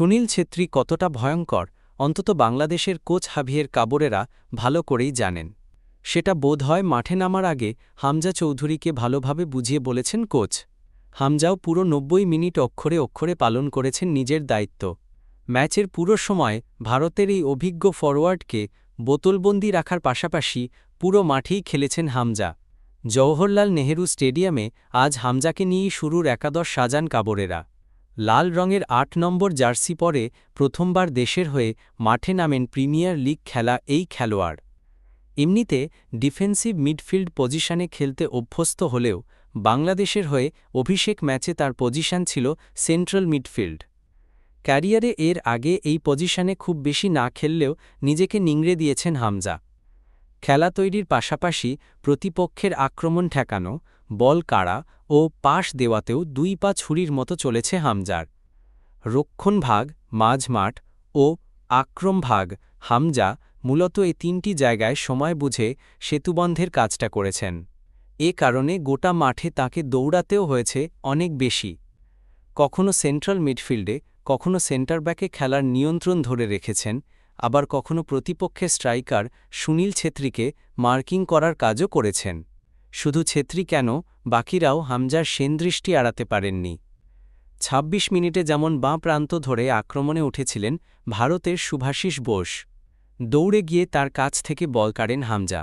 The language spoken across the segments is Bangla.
সুনীল ছেত্রী কতটা ভয়ঙ্কর, অন্তত বাংলাদেশের কোচ হাভিয়ের কাবরেরা ভালো করেই জানেন। সেটা বোধ হয় মাঠে নামার আগে হামজা চৌধুরীকে ভালোভাবে বুঝিয়ে বলেছেন কোচ। হামজাও পুরো নব্বই মিনিট অক্ষরে অক্ষরে পালন করেছেন নিজের দায়িত্ব। ম্যাচের পুরো সময় ভারতের এই অভিজ্ঞ ফরওয়ার্ডকে বোতলবন্দি রাখার পাশাপাশি পুরো মাঠেই খেলেছেন হামজা। জওহরলাল নেহেরু স্টেডিয়ামে আজ হামজাকে নিয়েই শুরুর একাদশ সাজান কাবরেরা। লাল রঙের আট নম্বর জার্সি পরে প্রথমবার দেশের হয়ে মাঠে নামেন প্রিমিয়ার লিগ খেলা এই খেলোয়াড়। এমনিতে ডিফেন্সিভ মিডফিল্ড পজিশনে খেলতে অভ্যস্ত হলেও বাংলাদেশের হয়ে অভিষেক ম্যাচে তার পজিশন ছিল সেন্ট্রাল মিডফিল্ড। ক্যারিয়ারে এর আগে এই পজিশনে খুব বেশি না খেললেও নিজেকে নিংড়ে দিয়েছেন হামজা। খেলা তৈরির পাশাপাশি প্রতিপক্ষের আক্রমণ ঠেকানো বল কাড়া ও পাশ দেওয়াতেও দুই পা ছুরির মতো চলেছে হামজার। রক্ষণভাগ মাঝমাঠ ও আক্রমভাগ হামজা মূলত এই তিনটি জায়গায় সময় বুঝে সেতুবন্ধের কাজটা করেছেন। এ কারণে গোটা মাঠে তাকে দৌড়াতেও হয়েছে অনেক বেশি। কখনো সেন্ট্রাল মিডফিল্ডে, কখনো সেন্টার ব্যাকে খেলার নিয়ন্ত্রণ ধরে রেখেছেন, আবার কখনো প্রতিপক্ষের স্ট্রাইকার সুনীল ছেত্রীকে মার্কিং করার কাজও করেছেন। শুধু ছেত্রী কেন, বাকিরাও হামজার সেনদৃষ্টি আড়াতে পারেননি। ২৬ মিনিটে যেমন বাঁ প্রান্ত ধরে আক্রমণে উঠেছিলেন ভারতের সুভাষিস বোস। দৌড়ে গিয়ে তার কাছ থেকে বল কাড়েন হামজা।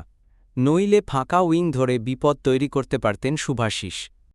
নইলে ফাঁকা উইং ধরে বিপদ তৈরি করতে পারতেন সুভাষিস